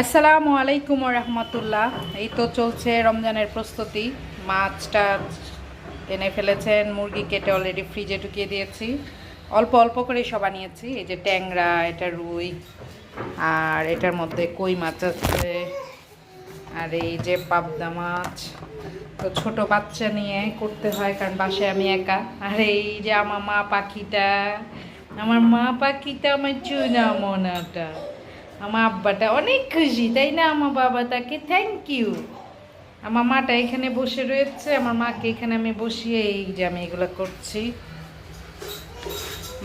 আসসালামু আলাইকুম রহমতুল্লাহ। এই তো চলছে রমজানের প্রস্তুতি। মাছটা এনে ফেলেছেন, মুরগি কেটে অলরেডি ফ্রিজে ঢুকিয়ে দিয়েছি। অল্প অল্প করে সব আনিয়েছি এই যে ট্যাংরা, এটা রুই, আর এটার মধ্যে কই মাছ আছে, আর এই যে পাবদা মাছ। তো ছোট বাচ্চা নিয়ে করতে হয়, কারণ বাসায় আমি একা। আর এই যে আমার মা পাখিটা, আমার মা পাখিটা আমার চুনা মোনাটা। আমার আব্বাটা অনেক খুশি, তাই না? আমার বাবা তাকে থ্যাংক ইউ আমার মাটা এখানে বসে রয়েছে, আমার মাকে এখানে আমি বসিয়ে এই যে আমি এগুলো করছি।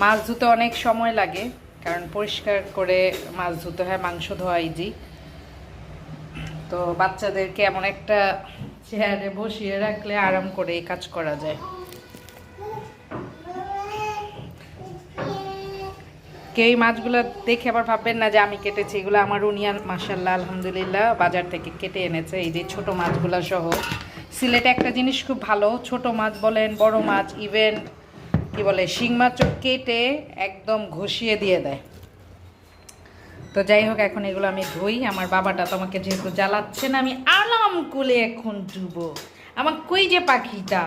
মাছ ধুতে অনেক সময় লাগে, কারণ পরিষ্কার করে মাছ ধুতে হয়, মাংস ধোয়া ইজি তো বাচ্চাদেরকে এমন একটা চেয়ারে বসিয়ে রাখলে আরাম করে এই কাজ করা যায়। কেউ এই মাছগুলো দেখে আবার ভাববেন না যে আমি কেটেছি। এগুলো আমার উনিয়ান মাসাল্লাহ আলহামদুলিল্লাহ, বাজার থেকে কেটে এনেছে। এই যে ছোট মাছগুলো সহ। সিলেটে একটা জিনিস খুব ভালো, ছোট মাছ বলেন, বড় মাছ ইভেন কি বলে, শিং মাছও কেটে একদম ঘষিয়ে দিয়ে দেয়। তো যাই হোক, এখন এগুলো আমি ধুই। আমার বাবাটা তোমাকে যেহেতু জ্বালাচ্ছে না, আমি আরাম কুলে এখন ধুবো। আমার কই যে পাখিটা?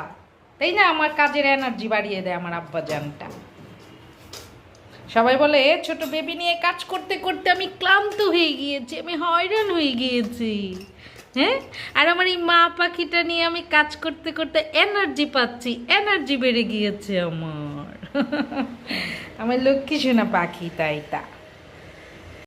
তাই না? আমার কাজের এনার্জি বাড়িয়ে দেয় আমার আব্বা জানটা সবাই বলে "এ, ছোট বেবি নিয়ে কাজ করতে করতে আমি ক্লান্ত হয়ে গিয়েছি আমি হয়রান হয়ে গিয়েছি। হ্যাঁ? আর আমার এই মা পাখিটা নিয়ে আমি কাজ করতে করতে এনার্জি পাচ্ছি এনার্জি বেড়ে গিয়েছে আমার। আমার লক্ষ্মী শোনা পাখি তাই তা।